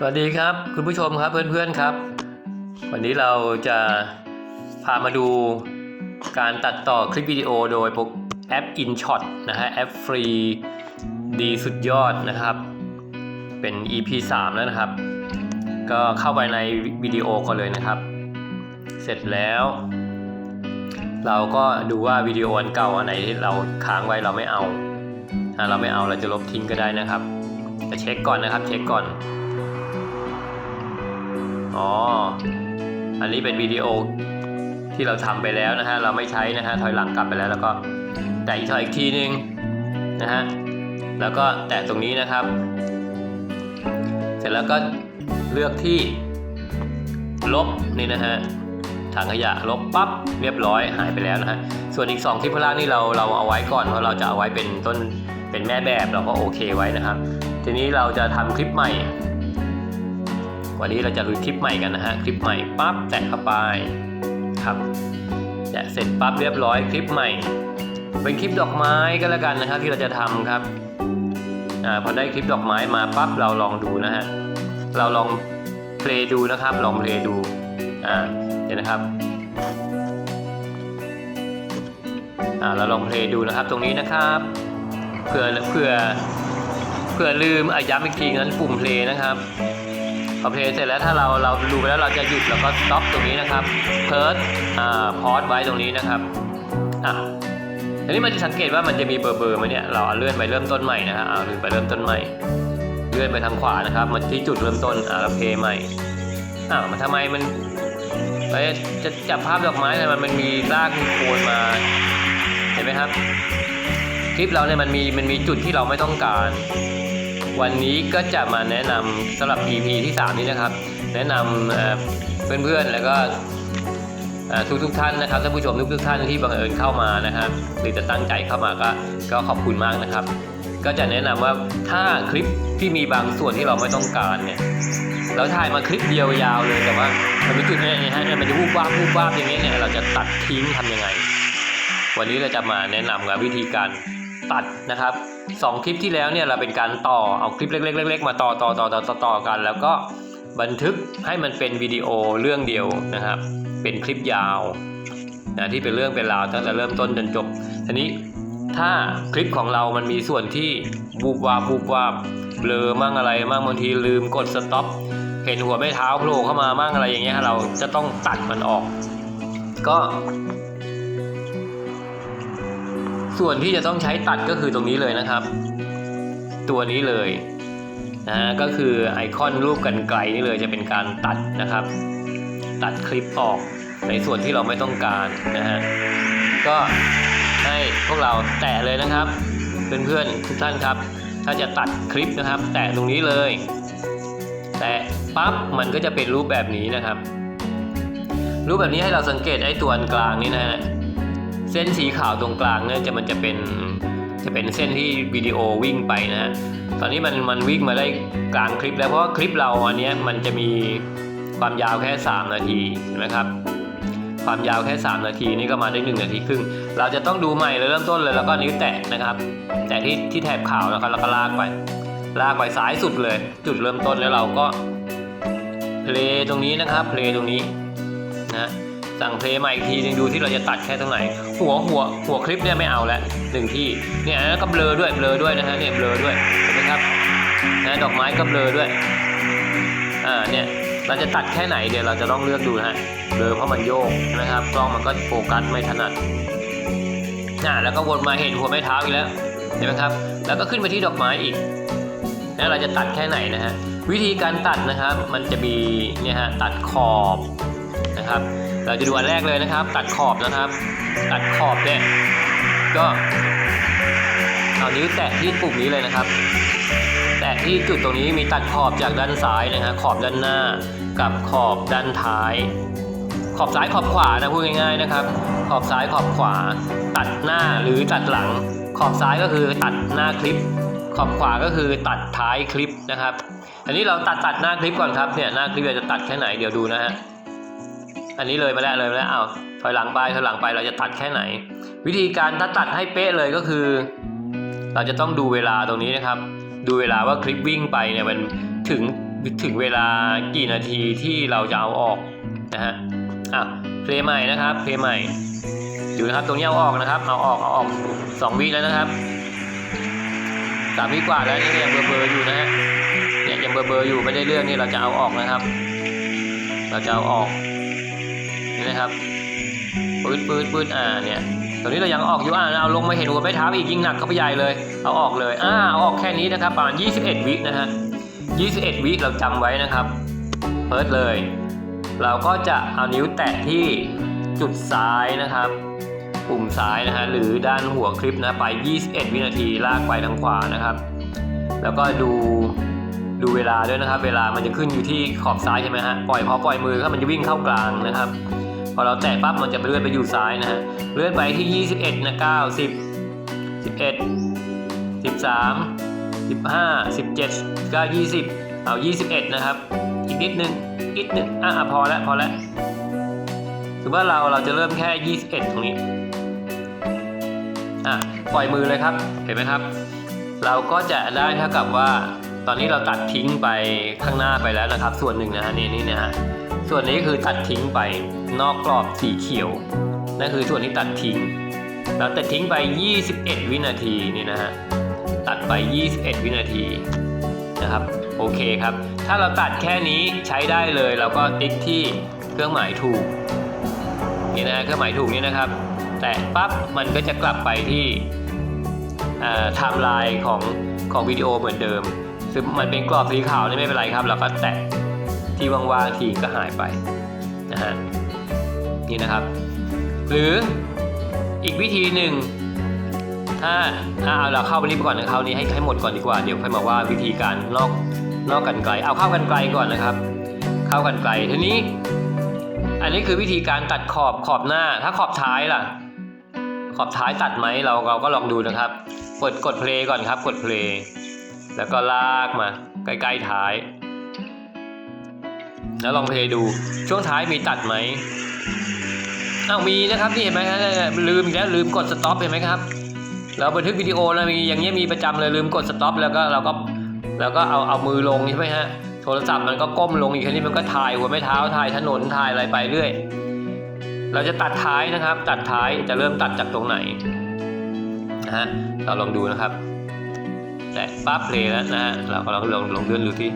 สวัสดีครับคุณผู้ชมครับเพื่อนๆครับ วันนี้เราจะพามาดูการตัดต่อคลิปวิดีโอโดยพวกแอป InShot นะฮะแอปฟรีดีสุดยอดนะครับ เป็น EP 3 แล้วนะครับ ก็เข้าไปในวิดีโอก่อนเลยนะครับ เสร็จแล้ว เราก็ดูว่าวิดีโออันเก่าอันไหนที่เราค้างไว้เราไม่เอาถ้าเราไม่เอาเราจะลบทิ้งก็ได้นะครับจะเช็คก่อนนะครับเช็คก่อน อ๋อ อันนี้เป็นวิดีโอที่เราทำไปแล้วนะฮะ เราไม่ใช้นะฮะ ถอยหลังกลับไปแล้วแล้วก็แตะอีกถอยอีกทีนึงนะฮะ แล้วก็แตะตรงนี้นะครับ เสร็จแล้วก็เลือกที่ลบนี่นะฮะถังขยะลบปั๊บเรียบร้อยหายไปแล้วนะฮะ ส่วนอีก2คลิปข้างล่างนี่เราเราเอาไว้ก่อนเพราะเราจะเอาไว้เป็นต้นเป็นแม่แบบเราก็โอเคไว้นะครับ ทีนี้เราจะทำคลิปใหม่ วันนี้เราจะลุยคลิปใหม่กันนะฮะ คลิปใหม่ปั๊บแตะเข้าไปครับแตะเสร็จปั๊บเรียบร้อยคลิปใหม่ เป็นคลิปดอกไม้ก็แล้วกันนะครับที่เราจะทำครับอ่าพอได้คลิปดอกไม้มาปั๊บเราลองดูนะฮะเราลองเพลย์ดูนะครับ ลองเพลย์ดูอ่าเดี๋ยวนะครับอ่าเราลองเพลย์ดูนะครับตรงนี้นะครับเผื่อเผื่อเผื่อลืมอะย้ำอีกทีนั้นปุ่มเพลย์นะครับ พอเพลย์เสร็จแล้วถ้าเราเราดูไปแล้วเราจะหยุดแล้วก็สต็อปตรงนี้นะครับเพิร์ดอ่าพอสไว้ตรงนี้นะครับอะทีนี้มันจะสังเกตว่ามันจะมีเบอร์เบอร์มาเนี่ยเราเลื่อนไปเริ่มต้นใหม่นะฮะเอาเลื่อนไปเริ่มต้นใหม่ เลื่อนไปทางขวานะครับมาที่จุดเริ่มต้นอ่าแล้วเพลย์ใหม่อ้าวมันทำไมมันเอ้ยจะจับภาพดอกไม้ทำไมมันมีรากมีโคนมาเห็นไหมครับคลิปเราเนี่ยมันมีมันมีจุดที่เราไม่ต้องการ วันนี้ก็จะมาแนะนำสำหรับ EP ที่ 3 นี้นะครับ แนะนำเอ่อเพื่อนๆแล้วก็ทุกทุกๆท่านนะครับท่านผู้ชมทุกทุกๆท่านที่บังเอิญเข้ามานะครับหรือจะตั้งใจเข้ามาก็ก็ขอบคุณมากนะครับ ก็จะแนะนำว่าถ้าคลิปที่มีบางส่วนที่เราไม่ต้องการเนี่ยเราถ่ายมาคลิปเดียวยาวเลยแต่ว่ามันมีจุดนี้นะฮะมันจะวูบวาบวูบวาบอย่างเงี้ยเนี่ยเราจะตัดทิ้งทำยังไง วันนี้เราจะมาแนะนำกับวิธีการ ตัดนะครับสองคลิปที่แล้วเนี่ยเราเป็นการต่อเอาคลิปเล็ก ๆ ๆ มาต่อต่อต่อต่อต่อต่อกัน แล้วก็บันทึกให้มันเป็นวิดีโอเรื่องเดียวนะครับ เป็นคลิปยาวนะที่เป็นเรื่องเป็นราวตั้งแต่เริ่มต้นจนจบทีนี้ถ้าคลิปของเรามันมีส่วนที่บูบวาบบูบวาบเบลอมั่งอะไรมั่งบางทีลืมกดสต็อปเห็นหัวไม่เท้าโผล่เข้ามามั่งอะไรอย่างเงี้ยเราจะต้องตัดมันออก ก็ ส่วนที่จะต้องใช้ตัดก็คือตรงนี้เลยนะครับ ตัวนี้เลยนะฮะก็คือไอคอนรูปกันไกลนี่เลยจะเป็นการตัดนะครับ ตัดคลิปออกในส่วนที่เราไม่ต้องการนะฮะก็ให้พวกเราแตะเลยนะครับเพื่อนๆทุกท่านครับ ถ้าจะตัดคลิปนะครับ แตะตรงนี้เลย แตะปั๊บมันก็จะเป็นรูปแบบนี้นะครับ รูปแบบนี้ให้เราสังเกตไอ้ตัวกลางนี่นะฮะ เส้นสีขาวตรงกลางเนี่ยจะมันจะเป็นจะเป็นเส้นที่วิดีโอวิ่งไปนะฮะตอนนี้มันมันวิ่งมาได้กลางคลิปแล้วเพราะว่าคลิปเราอันเนี้ยมันจะมีความยาวแค่ 3 นาทีเห็นไหมครับความยาวแค่ 3 นาทีนี่ก็มาได้ 1 นาทีครึ่ง เราจะต้องดูใหม่เลยเริ่มต้นเลยแล้วก็นิ้วแตะนะครับ แตะที่ที่แถบขาวนะครับแล้วก็ลากไป ลากไปซ้ายสุดเลย จุดเริ่มต้นแล้วเราก็เพลย์ตรงนี้นะครับเพลย์ตรงนี้นะ สั่งเพลย์มาอีกทีนึงดูที่เราจะตัดแค่ตรงไหน หัวหัวหัวคลิปเนี่ยไม่เอาแล้วหนึ่งที่เนี่ยแล้วก็เบลอด้วยเบลอด้วยนะฮะเนี่ยเบลอด้วยเห็นไหมครับนะดอกไม้ก็เบลอด้วยอ่าเนี่ยเราจะตัดแค่ไหนเดี๋ยวเราจะต้องเลือกดูนะฮะเบลอเพราะมันโยกนะครับกล้องมันก็โฟกัสไม่ถนัดอ่าแล้วก็วนมาเห็นหัวไม้เท้าอีกแล้วเห็นไหมครับ แล้วก็ขึ้นไปที่ดอกไม้อีกแล้วเราจะตัดแค่ไหนนะฮะวิธีการตัดนะครับมันจะมีเนี่ยฮะตัดขอบนะครับ เราจะดูอันแรกเลยนะครับ ตัดขอบนะครับ ตัดขอบเนี่ยก็เอานิ้วแตะที่ปุ่มนี้เลยนะครับ แตะที่จุดตรงนี้มีตัดขอบจากด้านซ้ายนะฮะขอบด้านหน้ากับขอบด้านท้าย ขอบซ้ายขอบขวานะพูดง่ายๆนะครับ ขอบซ้ายขอบขวา ตัดหน้าหรือตัดหลัง ขอบซ้ายก็คือตัดหน้าคลิป ขอบขวาก็คือตัดท้ายคลิปนะครับ อันนี้เราตัดตัดหน้าคลิปก่อนครับเนี่ยหน้าคลิปเราจะตัดแค่ไหนเดี๋ยวดูนะฮะ อันนี้เลยมาแล้วเลยมาแล้วอ้าวถอยหลังไปถอยหลังไปเราจะตัดแค่ไหน วิธีการถ้าตัดให้เป๊ะเลยก็คือ เราจะต้องดูเวลาตรงนี้นะครับ ดูเวลาว่าคลิปวิ่งไปเนี่ยมันถึงถึงเวลากี่นาทีที่เราจะเอาออกนะฮะอะเพลย์ใหม่นะครับเพลย์ใหม่ดูนะครับตรงนี้เอาออกนะครับเอาออกเอาออกสองวิแล้วนะครับสามวิกว่าแล้วนี่ยังเบอร์เบอร์อยู่นะฮะเนี่ยยังเบอร์เบอร์อยู่ไม่ได้เรื่องนี่เราจะเอาออกนะครับ เราจะเอาออก นะครับปืดปืดปืดอ่าเนี่ยตอนนี้เรายังออกอยู่อ่าเอาลงมาเห็นหัวไม่เท้าอีกยิ่งหนักเข้าไปใหญ่เลย เอาออกเลยอ่าเอาออกแค่นี้นะครับประมาณ21 วินะฮะ21 วิเราจำไว้นะครับเพิร์ดเลย เราก็จะเอานิ้วแตะที่จุดซ้ายนะครับปุ่มซ้ายนะฮะหรือด้านหัวคลิปนะไป 21 วินาทีลากไปทางขวานะครับ แล้วก็ดูดูเวลาด้วยนะครับ เวลามันจะขึ้นอยู่ที่ขอบซ้ายใช่ไหมฮะปล่อยพอปล่อยมือก็มันจะวิ่งเข้ากลางนะครับ พอเราแตะปั๊บมันจะเลื่อนไปอยู่ซ้ายนะฮะเลื่อนไปที่ 21นะ9 10 11 13 15 17 9 20 เอา 21 นะครับ อีกนิดนึงอีกนิดนึงอะอะพอแล้วพอแล้วถือว่าเราเราจะเริ่มแค่ 21 ตรงนี้อะปล่อยมือเลยครับ เห็นไหมครับ เราก็จะได้เท่ากับว่า ตอนนี้เราตัดทิ้งไปข้างหน้าไปแล้วนะครับ ส่วนหนึ่งนะฮะนี่นี่นะฮะ ส่วนนี้คือตัดทิ้งไปนอกกรอบสีเขียวนั่นคือส่วนที่ตัดทิ้งเราตัดทิ้งไป 21 วินาทีนี่นะฮะตัดไป 21 วินาทีนะครับโอเคครับ ถ้าเราตัดแค่นี้ใช้ได้เลยเราก็ติ๊กที่เครื่องหมายถูกนี่นะเครื่องหมายถูกนี่นะครับ แต่ปั๊บมันก็จะกลับไปที่ไทม์ไลน์ของของวิดีโอเหมือนเดิมซึ่งมันเป็นกรอบสีขาวนี่ไม่เป็นไรครับ เราก็แตะ ที่ว่างๆทีก็หายไปนะฮะนี่นะครับ หรืออีกวิธีหนึ่งถ้าถ้าเอาเราเข้าไปนี้ไปก่อนนะคราวนี้ให้ให้หมดก่อนดีกว่าเดี๋ยวค่อยมาว่าวิธีการนอกนอกกันไกล เอาเข้ากันไกลก่อนนะครับ เข้ากันไกลทีนี้ อันนี้คือวิธีการตัดขอบขอบหน้า ถ้าขอบท้ายล่ะ ขอบท้ายตัดไหมเราเราก็ลองดูนะครับ กดกดเพลงก่อนครับ กดเพลงแล้วก็ลากมาใกล้ๆท้าย แล้วลองเพลงดูช่วงท้ายมีตัดไหมอ้าวมีนะครับนี่เห็นไหมครับลืมอีกแล้วลืมกดสต็อปเห็นไหมครับ เราบันทึกวิดีโอแล้วมีอย่างเงี้ยมีประจำเลยลืมกดสต็อปแล้วก็เราก็แล้วก็เอาเอามือลงใช่ไหมฮะโทรศัพท์มันก็ก้มลงอีกทีนี้มันก็ถ่ายหัวไม่เท้าถ่ายถนนถ่ายอะไรไปเรื่อย เราจะตัดท้ายนะครับ ตัดท้ายจะเริ่มตัดจากตรงไหนนะฮะเราลองดูนะครับ แต่ปั๊บเพลย์แล้วนะฮะเราก็ลองลองลองเลื่อนดูที่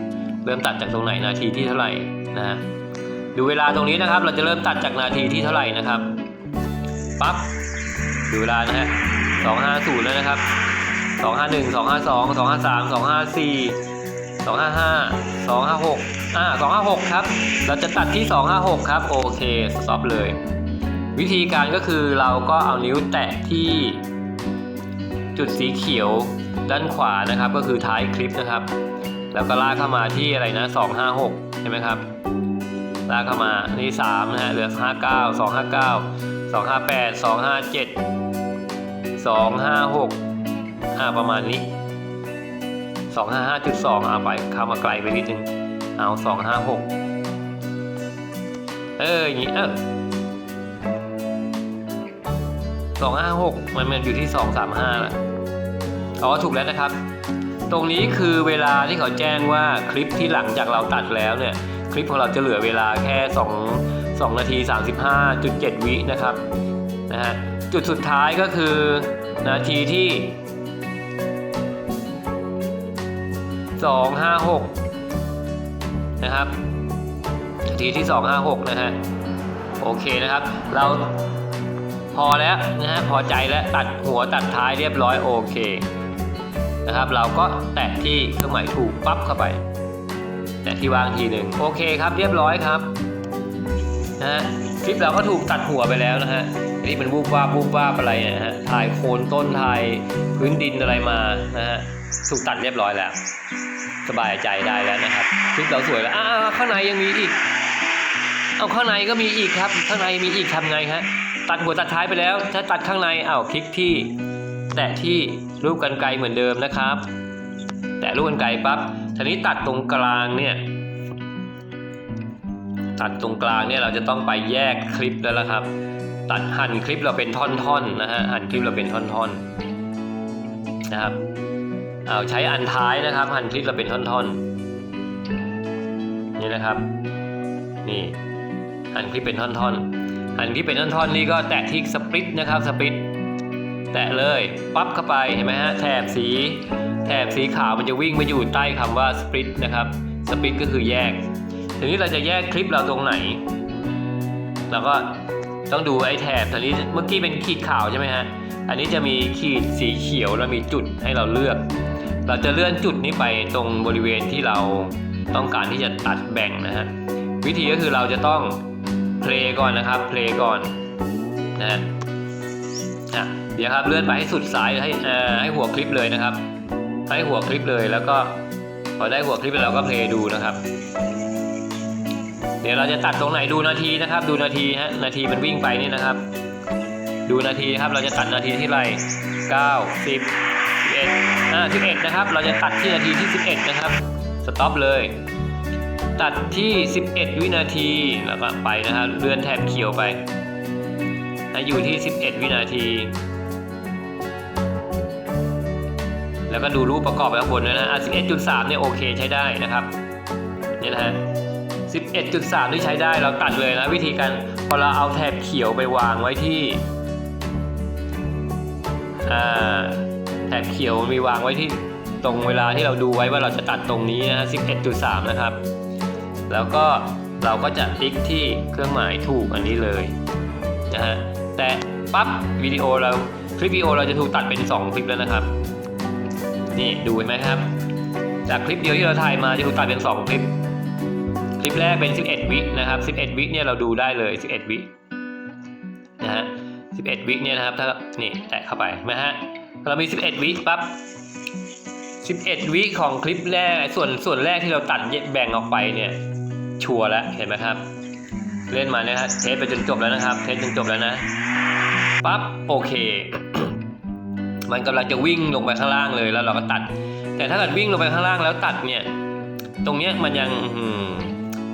เริ่มตัดจากตรงไหนนาทีที่เท่าไหร่นะฮะดูเวลาตรงนี้นะครับ เราจะเริ่มตัดจากนาทีที่เท่าไหร่นะครับปั๊บดูเวลานะฮะสองห้าศูนย์แล้วนะครับสองห้าหนึ่งสองห้าสองสองห้าสามสองห้าสี่สองห้าห้าสองห้าหกอ่าสองห้าหกครับ เราจะตัดที่สองห้าหกครับโอเคสต็อปเลย วิธีการก็คือเราก็เอานิ้วแตะที่จุดสีเขียวด้านขวานะครับ ก็คือท้ายคลิปนะครับ แล้วก็ลากเข้ามาที่อะไรนะ256ใช่ไหมครับลากเข้ามานี่3นะฮะเหลือ 59 259 258 257 256อ่าประมาณนี้ 255.2เอาไปเข้ามาไกลไปนิดนึงเอา 256 เอออย่างนี้เออ256 มันมันอยู่ที่ 235แล้วอ๋อถูกแล้วนะครับ ตรงนี้คือเวลาที่เขาแจ้งว่าคลิปที่หลังจากเราตัดแล้วเนี่ย คลิปของเราจะเหลือเวลาแค่ 2 2 นาที 35.7 วินะครับนะฮะจุดสุดท้ายก็คือนาทีที่ 256 นะครับ นาทีที่ 256 นะฮะโอเคนะครับ เราพอแล้วนะฮะพอใจแล้วตัดหัวตัดท้ายเรียบร้อยโอเค นะครับ เราก็แตะที่เครื่องหมายถูกปั๊บเข้าไป แตะที่วางทีหนึ่งโอเคครับเรียบร้อยครับนะฮะคลิปเราก็ถูกตัดหัวไปแล้วนะฮะอันนี้มันบูบวาบบูบวาบอะไรนะฮะถ่ายโคนต้นถ่ายพื้นดินอะไรมานะฮะถูกตัดเรียบร้อยแล้ว สบายใจได้แล้วนะครับคลิปเราสวยแล้วอ้าวข้างในยังมีอีกเอาข้างในก็มีอีกครับ ข้างในมีอีกทำไงครับตัดหัวตัดท้ายไปแล้ว ถ้าตัดข้างในเอาคลิกที่ แตะที่รูปกันไกลเหมือนเดิมนะครับ แตะรูปกันไกลปั๊บทีนี้ตัดตรงกลางเนี่ยตัดตรงกลางเนี่ยเราจะต้องไปแยกคลิปแล้วละครับ ตัดหั่นคลิปเราเป็นท่อนๆนะฮะหั่นคลิปเราเป็นท่อนๆนะครับเอาใช้อันท้ายนะครับ หั่นคลิปเราเป็นท่อนๆนี่นะครับนี่หั่นคลิปเป็นท่อนๆหั่นคลิปเป็นท่อนๆนี่ก็แตะที่สปริตนะครับสปริต แตะเลยปั๊บเข้าไปเห็นไหมฮะแถบสี แถบสีขาวมันจะวิ่งมาอยู่ใต้คำว่าสปริตนะครับสปริตก็คือแยก ทีนี้เราจะแยกคลิปเราตรงไหนเราก็ต้องดูไอ้แถบทีนี้เมื่อกี้เป็นขีดขาวใช่ไหมฮะอันนี้จะมีขีดสีเขียวแล้วมีจุดให้เราเลือก เราจะเลื่อนจุดนี้ไปตรงบริเวณที่เราต้องการที่จะตัดแบ่งนะฮะวิธีก็คือเราจะต้องเพลย์ก่อนนะครับเพลย์ก่อนนะฮะ อะเดี๋ยวครับเลื่อนไปให้สุดสายให้เอ่อให้หัวคลิปเลยนะครับ ให้หัวคลิปเลยแล้วก็พอได้หัวคลิปแล้วเราก็เพลย์ดูนะครับ เดี๋ยวเราจะตัดตรงไหนดูนาทีนะครับ ดูนาทีฮะนาทีมันวิ่งไปนี่นะครับ ดูนาทีครับเราจะตัดนาทีที่ไร9 10 11อ่า11นะครับ เราจะตัดที่นาทีที่11นะครับสต็อปเลยตัดที่ 11 วินาที แล้วก็ไปนะครับ เลื่อนแถบเขียวไป ให้อยู่ที่ 11 วินาที แล้วก็ดูรูปประกอบไว้ข้างบนด้วยนะอะ11.3 เนี่ยโอเคใช้ได้นะครับ เนี่ยนะฮะ11.3 ที่ใช้ได้เราตัดเลยนะวิธีการพอเราเอาแถบเขียวไปวางไว้ที่แถบเขียวมีวางไว้ที่ตรงเวลาที่เราดูไว้ว่าเราจะตัดตรงนี้นะฮะ11.3 นะครับ แล้วก็เราก็จะติ๊กที่เครื่องหมายถูกอันนี้เลยนะฮะ แต่ปั๊บวิดีโอเราคลิปวิดีโอเราจะถูกตัดเป็น 2 คลิปแล้วนะครับ นี่ดูเห็นไหมครับ จากคลิปเดียวที่เราถ่ายมาจะถูกตัดเป็น 2 คลิป คลิปแรกเป็น 11 วินะครับ 11 วิเนี่ยเราดูได้เลย 11 วินะฮะ 11 วิเนี่ยนะครับถ้านี่แตะเข้าไปนะฮะเรามี 11 วิปั๊บ11 วิของคลิปแรกส่วนส่วนแรกที่เราตัดแบ่งออกไปเนี่ยชัวร์แล้วเห็นไหมครับ เล่นมาเนี่ยครับเทสไปจนจบแล้วนะครับ เทสจนจบแล้วนะปั๊บโอเค มันกำลังจะวิ่งลงไปข้างล่างเลยแล้วเราก็ตัด แต่ถ้าเกิดวิ่งลงไปข้างล่างแล้วตัดเนี่ย ตรงเนี้ยมันยังอื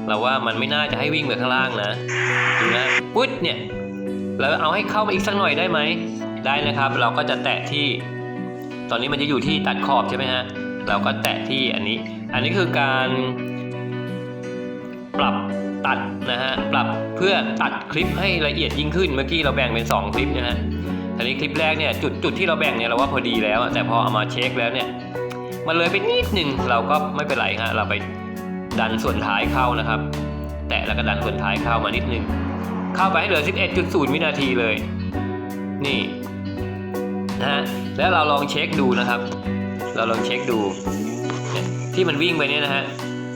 เราว่ามันไม่น่าจะให้วิ่งไปข้างล่างนะดูนะปุ๊ดเนี่ยเราเอาให้เข้ามาอีกสักหน่อยได้ไหมได้นะครับ เราก็จะแตะที่ ตอนนี้มันจะอยู่ที่ตัดขอบใช่ไหมฮะเราก็แตะที่อันนี้ อันนี้คือการปรับ ตัดนะฮะปรับเพื่อตัดคลิปให้ละเอียดยิ่งขึ้นเมื่อกี้เราแบ่งเป็น 2 คลิปนะฮะอันนี้คลิปแรกเนี่ยจุดจุดที่เราแบ่งเนี่ยเราว่าพอดีแล้วอะแต่พอเอามาเช็คแล้วเนี่ยมันเลยไปนิดหนึ่งเราก็ไม่เป็นไรฮะเราไปดันส่วนท้ายเข้านะครับ แตะแล้วก็ดันส่วนท้ายเข้ามานิดหนึงเข้าไปให้เหลือ 11.0 วินาทีเลย นี่นะฮะแล้วเราลองเช็คดูนะครับ เราลองเช็คดูที่มันวิ่งไปเนี่ยนะฮะ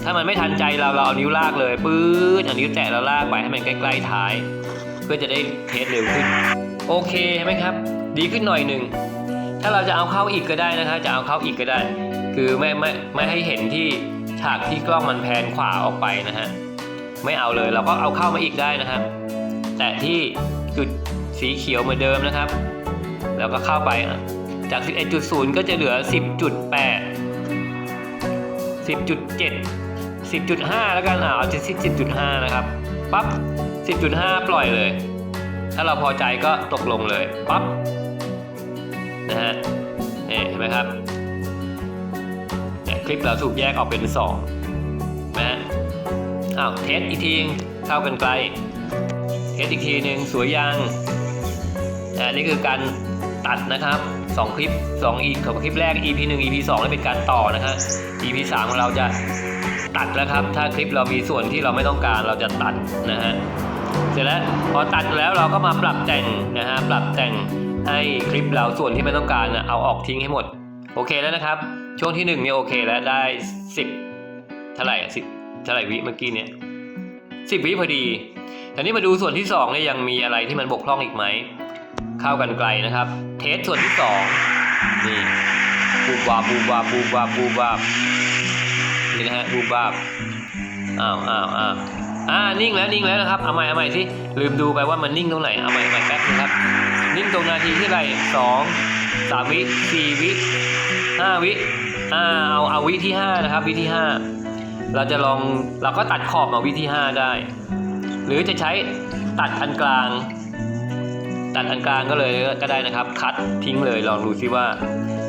ถ้ามันไม่ทันใจเราเราเอานิ้วลากเลยปื๊ดเอานิ้วแตะแล้วลากไปให้มันใกล้ๆท้าย เพื่อจะได้เทสเร็วขึ้น โอเคใช่ไหมครับ ดีขึ้นหน่อยหนึ่งถ้าเราจะเอาเข้าอีกก็ได้นะครับจะเอาเข้าอีกก็ได้ คือไม่ไม่ไม่ให้เห็นที่ฉากที่กล้องมันแพนขวาออกไปนะฮะไม่เอาเลยเราก็เอาเข้ามาอีกได้นะครับ แต่ที่จุดสีเขียวเหมือนเดิมนะครับ แล้วก็เข้าไปจาก 11.0 ก็จะเหลือ 10.8 10.7 10.5 แล้วกันอ่าเอาที่10.5 นะครับปั๊บ 10.5 ปล่อยเลย ถ้าเราพอใจก็ตกลงเลยปั๊บนะฮะนี่เห็นไหมครับเนี่ยคลิปเราถูกแยกออกเป็น2นะฮะอ้าวเทสอีกทีเข้ากันไกลเทสอีกทีหนึ่งสวยยังอ่านี่คือการตัดนะครับ 2 คลิป2อีกของคลิปแรก EP 1 EP 2นี่เป็นการต่อนะฮะ EP 3ของเราจะ ตัดแล้วครับ ถ้าคลิปเรามีส่วนที่เราไม่ต้องการเราจะตัดนะฮะเสร็จแล้วพอตัดแล้วเราก็มาปรับแต่งนะฮะปรับแต่งให้คลิปเราส่วนที่ไม่ต้องการนะเอาออกทิ้งให้หมด โอเคแล้วนะครับ ช่วงที่1เนี่ยโอเคแล้วได้ 10เท่าไหร่อะสิเท่าไหร่วิเมื่อกี้เนี่ยสิบวิพอดีทีนี้มาดูส่วนที่2เนี่ยยังมีอะไรที่มันบกพร่องอีกไหมเข้ากันไกลนะครับ เทสส่วนที่2นี่บูบวาบูบวาบูบวาบบูบวาบ นี่นะฮะบูบวาบอ้าวอ้าวอ้าวอ่านิ่งแล้วนิ่งแล้วนะครับเอาใหม่เอาใหม่สิลืมดูไปว่ามันนิ่งตรงไหนเอาใหม่ใหม่แป๊บนึงครับ นิ่งตรงนาทีที่ไรสองสามวิสี่วิห้าวิอ่าเอาเอาวิที่ห้านะครับวิที่ห้าเราจะลองเราก็ตัดขอบมาวิที่ห้าได้ หรือจะใช้ตัดอันกลาง ตัดอันกลางก็เลยก็ได้นะครับ คัดทิ้งเลยลองดูซิว่า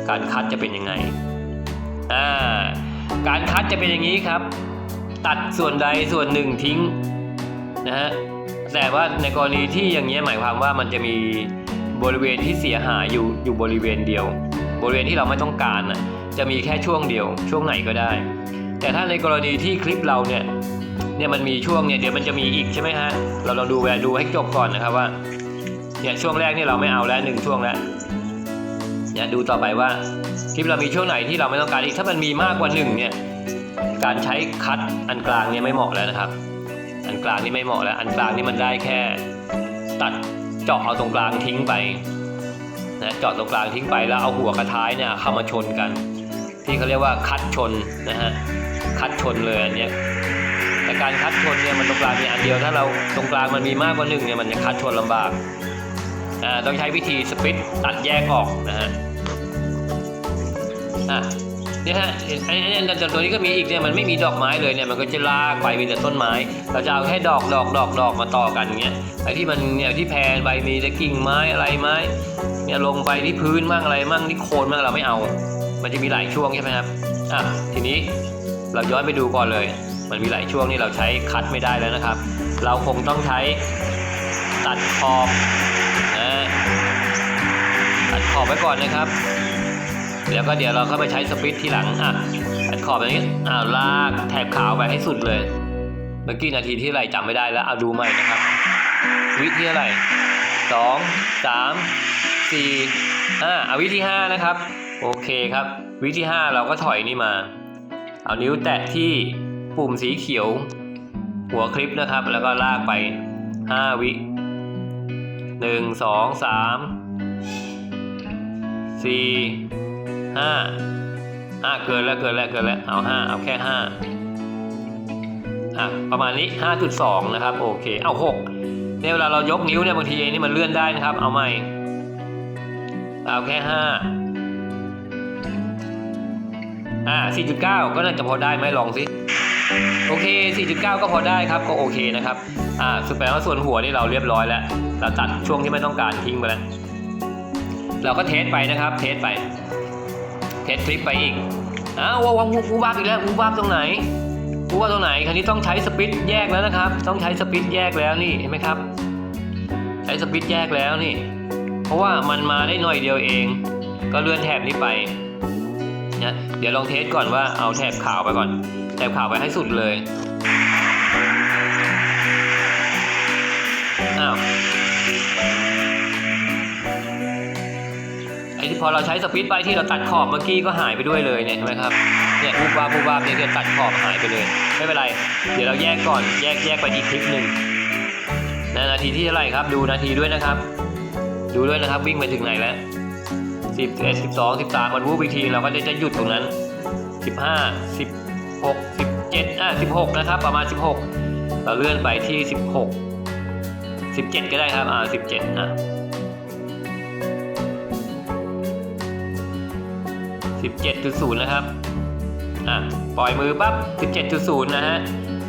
การคัดจะเป็นยังไงอ่า การคัดจะเป็นอย่างนี้ครับ ตัดส่วนใดส่วนหนึ่งทิ้งนะฮะแต่ว่าในกรณีที่อย่างเงี้หมายความว่ามันจะมีบริเวณที่เสียหายอยู่อยู่บริเวณเดียว บริเวณที่เราไม่ต้องการนะจะมีแค่ช่วงเดียว ช่วงไหนก็ได้ แต่ถ้าในกรณีที่คลิปเราเนี่ยเนี่ยมันมีช่วงเนี่ยเดี๋ยวมันจะมีอีกใช่ไหมฮะเราลองดูแวดูให้จบก่อนนะครับว่าเนี่ยช่วงแรกนี่เราไม่เอาแล้วหนึ่งช่วงแล้วเนี่ยดูต่อไปว่า คลิปเรามีช่วงไหนที่เราไม่ต้องการอีก ถ้ามันมีมากกว่าหนึ่งเนี่ย การใช้คัดอันกลางเนี่ยไม่เหมาะแล้วนะครับ อันกลางนี่ไม่เหมาะแล้ว อันกลางนี่มันได้แค่ ตัดเจาะเอาตรงกลางทิ้งไปนะเจาะตรงกลางทิ้งไปแล้วเอาหัวกระท้ายเนี่ยเข้ามาชนกัน ที่เขาเรียกว่าคัดชนนะฮะคัดชนเลยอันเนี้ยแต่การคัดชนเนี่ยมันตรงกลางมีอันเดียวถ้าเราตรงกลางมันมีมากกว่าหนึ่งเนี่ยมันจะคัดชนลำบากอ่าต้องใช้วิธีสปิตตัดแยกออกนะฮะ อะเนี่ยฮะไอ้ไอ้ไอ้ตัวนี้ก็มีอีกเนี่ยมันไม่มีดอกไม้เลยเนี่ยมันก็จะลากไปมีแต่ต้นไม้ เราจะเอาแค่ดอกดอกดอกดอกมาต่อกันอย่างเงี้ยไอ้ที่มันเนี่ยที่แพนใบมีแต่กิ่งไม้อะไรไม้เนี่ยลงไปที่พื้นมั่งอะไรมั่งที่โคนมั่งเราไม่เอา มันจะมีหลายช่วงใช่ไหมครับอะทีนี้เราย้อนไปดูก่อนเลย มันมีหลายช่วงนี่เราใช้คัดไม่ได้แล้วนะครับ เราคงต้องใช้ตัดขอบนะตัดขอบไว้ก่อนนะครับ แล้วก็เดี๋ยวเราเข้าไปใช้สปิตที่หลังอะตัดขอบแบบนี้อ่าลากแถบขาวไปให้สุดเลย เมื่อกี้นาทีที่ไรจำไม่ได้แล้วเอาดูใหม่นะครับ วิที่อะไรสองสามสี่ห้าเอาวิที่ห้านะครับ โอเคครับ วิธี5เราก็ถอยนี่มา เอานิ้วแตะที่ปุ่มสีเขียว หัวคลิปนะครับ แล้วก็ลากไป5วิ1 2 3 4 5 5เกินแล้วเกินแล้วเกินแล้วเอา5เอาแค่5อะประมาณนี้5.2นะครับโอเคเอา6เนี่ยเวลาเรายกนิ้วเนี่ยบางทีนี่มันเลื่อนได้นะครับ เอาใหม่เอาแค่5อ่า4.9ก็น่าจะพอได้ไหมลองสิโอเค 4.9 ก็พอได้ครับ ก็โอเคนะครับ อ่า สุดแปลว่าส่วนหัวนี่เราเรียบร้อยแล้ว เราตัดช่วงที่ไม่ต้องการทิ้งไปแล้ว เราก็เทสไปนะครับ เทสไป เทสคลิปไปอีก อ้าวว้าววูบาบอีกแล้ววูบาบตรงไหนวูบาบตรงไหน คราวนี้ต้องใช้สปิตแยกแล้วนะครับ ต้องใช้สปิตแยกแล้วนี่ เห็นไหมครับ ใช้สปิตแยกแล้วนี่ เพราะว่ามันมาได้หน่อยเดียวเอง ก็เลื่อนแถบนี้ไปนะเดี๋ยวลองเทสก่อนว่าเอาแถบขาวไปก่อน แถบขาวไปให้สุดเลย พอเราใช้สปีดไปที่เราตัดขอบเมื่อกี้ก็หายไปด้วยเลยเนี่ยใช่ไหมครับเนี่ยบูบาบูบาเนี่ยจะตัดขอบหายไปเลย ไม่เป็นไร เดี๋ยวเราแยกก่อนแยกแยกไปอีกคลิปหนึ่งนาทีที่เท่าไหร่ครับดูนาทีด้วยนะครับ ดูด้วยนะครับวิ่งไปถึงไหนแล้วสิบเอ็ดสิบสองสิบสามมันวูบอีกทีเราก็จะจะหยุดตรงนั้นสิบห้าสิบหกสิบเจ็ดอะสิบหกนะครับประมาณสิบหกเราเลื่อนไปที่สิบหกสิบเจ็ดก็ได้ครับอ่าสิบเจ็ดอะ สิบเจ็ดจุดศูนย์นะครับอะปล่อยมือปั๊บสิบเจ็ดจุดศูนย์นะฮะ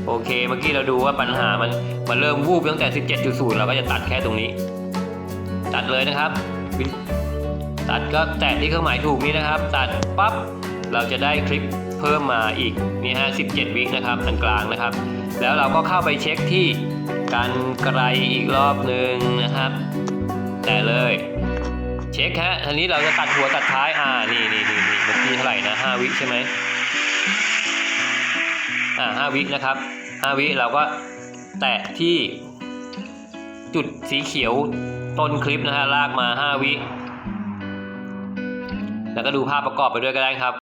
โอเค เมื่อกี้เราดูว่าปัญหามันมันเริ่มวูบตั้งแต่สิบเจ็ดจุดศูนย์เราก็จะตัดแค่ตรงนี้ ตัดเลยนะครับ ตัดก็แตะที่เครื่องหมายถูกนี้นะครับ ตัดปั๊บ เราจะได้คลิปเพิ่มมาอีกนี่ฮะ 17 วินะครับอันกลางนะครับ แล้วเราก็เข้าไปเช็คที่การไกลอีกรอบหนึ่งนะครับ แต่เลย เช็คฮะทีนี้เราจะตัดหัวตัดท้าย อ่า นี่นี่นี่นี่เมื่อกี้เท่าไหร่นะห้าวิใช่ไหมอ่าห้าวินะครับห้าวิเราก็แตะที่จุดสีเขียวต้นคลิปนะฮะลากมา 5 วิ แล้วก็ดูภาพประกอบไปด้วยก็ได้ครับ